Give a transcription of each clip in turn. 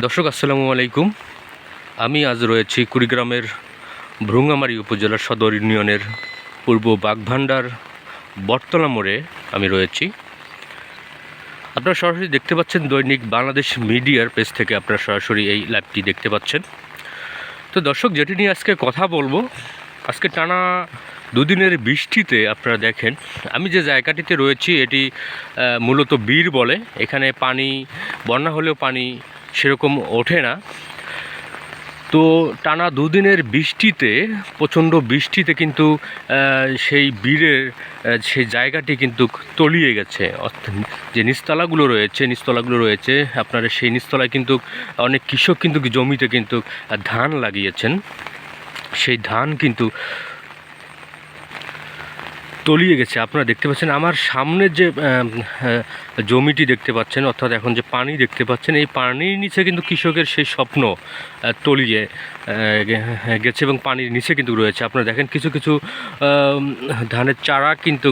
দর্শক, আসসালামু আলাইকুম। আমি আজ রয়েছি কুড়িগ্রামের ভ্রুঙ্গামারি উপজেলার সদর ইউনিয়নের পূর্ব বাগভান্ডার বটতলা মোড়ে আমি রয়েছি। আপনারা সরাসরি দেখতে পাচ্ছেন দৈনিক বাংলাদেশ মিডিয়ার পেজ থেকে আপনারা সরাসরি এই লাইভটি দেখতে পাচ্ছেন। তো দর্শক, যেটি নিয়ে আজকে কথা বলব, আজকে টানা দুদিনের বৃষ্টিতে আপনারা দেখেন, আমি যে জায়গাটিতে রয়েছি, এটি মূলত বীর বলে। এখানে পানি, বন্যা হলেও পানি সেরকম ওঠে না। তো টানা দুদিনের বৃষ্টিতে, প্রচণ্ড বৃষ্টিতে কিন্তু সেই বীরের সেই জায়গাটি কিন্তু তলিয়ে গেছে। অর্থাৎ যে নিচতলাগুলো রয়েছে নিস্তলাগুলো রয়েছে, আপনারা সেই নিস্তলায় কিন্তু অনেক কৃষক কিন্তু জমিতে কিন্তু ধান লাগিয়েছেন। সেই ধান কিন্তু তলিয়ে গেছে। আপনারা দেখতে পাচ্ছেন, আমার সামনে যে জমিটি দেখতে পাচ্ছেন, অর্থাৎ এখন যে পানি দেখতে পাচ্ছেন, এই পানির নিচে কিন্তু কৃষকের সেই স্বপ্ন তলিয়ে গেছে এবং পানির নিচে কিন্তু রয়েছে। আপনারা দেখেন, কিছু কিছু ধানের চারা কিন্তু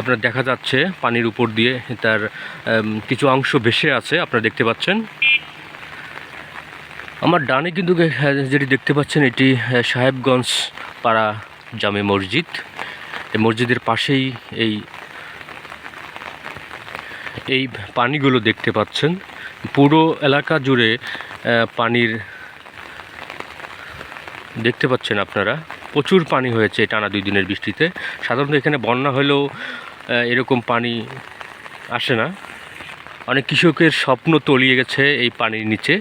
আপনার দেখা যাচ্ছে পানির উপর দিয়ে, তার কিছু অংশ ভেসে আছে, আপনারা দেখতে পাচ্ছেন। আমার ডানে কিন্তু যেটি দেখতে পাচ্ছেন, এটি সাহেবগঞ্জ পাড়া জামে মসজিদ। এই মসজিদের পাশেই এই এই পানিগুলো দেখতে পাচ্ছেন। পুরো এলাকা জুড়ে পানির, দেখতে পাচ্ছেন আপনারা, প্রচুর পানি হয়েছে টানা দুই দিনের বৃষ্টিতে। সাধারণত এখানে বন্যা হলেও এরকম পানি আসে না। অনেক কৃষকের স্বপ্ন তলিয়ে গেছে এই পানির নিচে।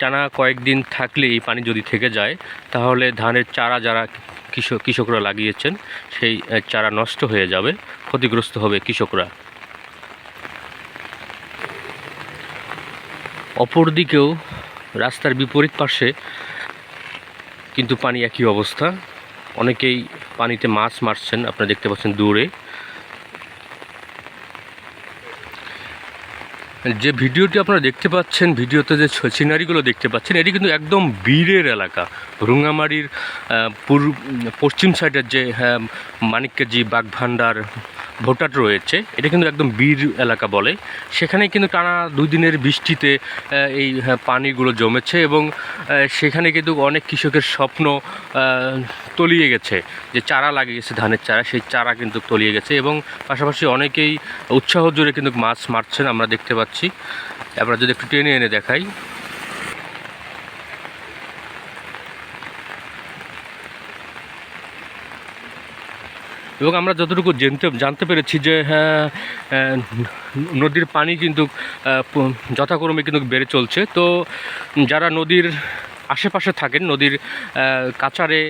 টানা কয়েকদিন থাকলে এই পানি যদি থেকে যায়, তাহলে ধানের চারা যারা কৃষক, কৃষকরা লাগিয়েছেন, সেই চারা নষ্ট হয়ে যাবে, ক্ষতিগ্রস্ত হবে কৃষকরা। অপরদিকেও রাস্তার বিপরীত পাশে কিন্তু পানি একই অবস্থা। অনেকেই পানিতে মাছ মারছেন, আপনারা দেখতে পাচ্ছেন দূরে। যে ভিডিওটি আপনারা দেখতে পাচ্ছেন ভিডিওতে যে সিনারিগুলো দেখতে পাচ্ছেন এটি কিন্তু একদম বীরের এলাকা। রুঙ্গামারির পশ্চিম সাইডের যে হ্যাঁ, বাঘ বাগভান্ডার ভোটার রয়েছে। এটা কিন্তু একদম বীর এলাকা বলে। সেখানে কিন্তু টানা দুই দিনের বৃষ্টিতে এই হ্যাঁ, পানিগুলো জমেছে এবং সেখানে কিন্তু অনেক কৃষকের স্বপ্ন তলিয়ে গেছে। যে চারা লাগিয়েছে ধানের চারা সেই চারা কিন্তু তলিয়ে গেছে এবং পাশাপাশি অনেকেই উৎসাহ জুড়ে কিন্তু মাছ মারছেন আমরা দেখতে পাচ্ছি। আমরা যদি একটু টেনে এনে দেখাই। এবং আমরা যতটুকু জানতে জানতে পেরেছি যে হ্যাঁ নদীর পানি কিন্তু যথাক্রমে কিন্তু বেড়ে চলছে। তো যারা নদীর আশেপাশে থাকেন নদীর কাছারে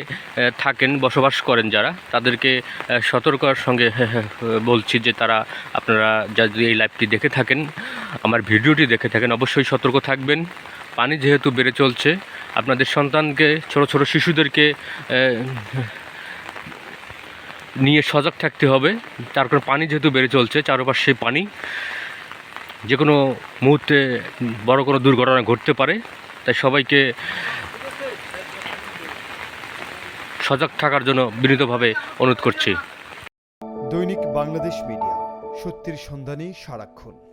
থাকেন বসবাস করেন যারা তাদেরকে আহ, সতর্কতার সঙ্গে হ্যাঁ, হ্যাঁ, বলছি যে তারা আপনারা যদি এই লাইভটি দেখে থাকেন আমার ভিডিওটি দেখে থাকেন অবশ্যই সতর্ক থাকবেন। পানি যেহেতু বেড়ে চলছে আপনাদের সন্তানকে ছোট ছোট শিশুদেরকে নিয়ে সজাগ থাকতে হবে। তার কারণ পানি যেহেতু বেড়ে চলছে, চারপাশে পানি। যে কোনো মুহূর্তে বড় কোনো দুর্ঘটনা ঘটতে পারে। তাই সবাইকে সজাগ থাকার জন্য বিনীতভাবে অনুরোধ করছি। দৈনিক বাংলাদেশ মিডিয়া, সত্যির সন্ধানে সারাক্ষণ।